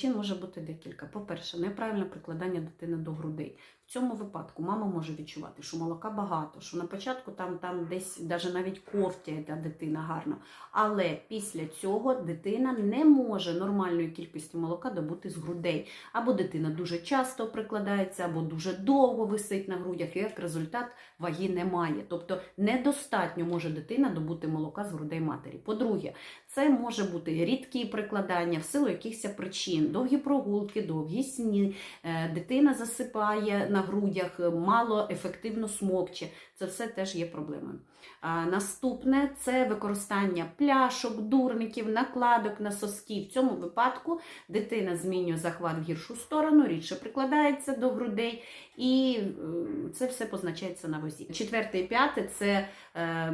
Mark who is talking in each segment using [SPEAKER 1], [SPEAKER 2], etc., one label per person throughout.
[SPEAKER 1] Причин може бути декілька. По-перше, неправильне прикладання дитини до грудей. В цьому випадку мама може відчувати, що молока багато, що на початку там, там десь даже навіть ковтяє та дитина гарно. Але після цього дитина не може нормальної кількості молока добути з грудей. Або дитина дуже часто прикладається, або дуже довго висить на грудях, і як результат ваги немає. Тобто недостатньо може дитина добути молока з грудей матері. По-друге, це може бути рідкі прикладання в силу якихось причин, довгі прогулки, довгі сні, е, дитина засипає на грудях, е, мало ефективно смокче. Це все теж є проблемою. Наступне це використання пляшок, дурників, накладок на соски. В цьому випадку дитина змінює захват в гіршу сторону, рідше прикладається до грудей, і е, це все позначається на вазі. Четверте і п'яте це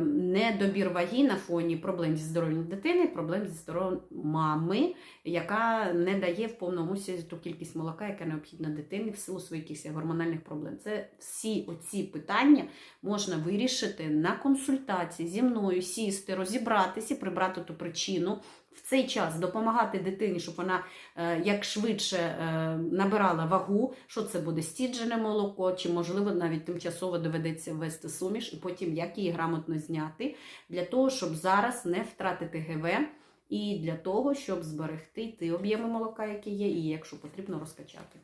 [SPEAKER 1] недобір ваги на фоні проблем зі здоров'ям дитини, проблем зі здоров'ям мами, яка не дає в повному обсязі ту кількість молока, яка необхідна дитині в силу своїх гормональних проблем. Це всі оці питання можна вирішити на консультації зі мною, сісти, розібратися, прибрати ту причину. В цей час допомагати дитині, щоб вона е, як швидше е, набирала вагу, що це буде стіджене молоко, чи можливо навіть тимчасово доведеться ввести суміш, і потім як її грамотно зняти, для того, щоб зараз не втратити ГВ, і для того, щоб зберегти ті об'єми молока, які є, і якщо потрібно розкачати.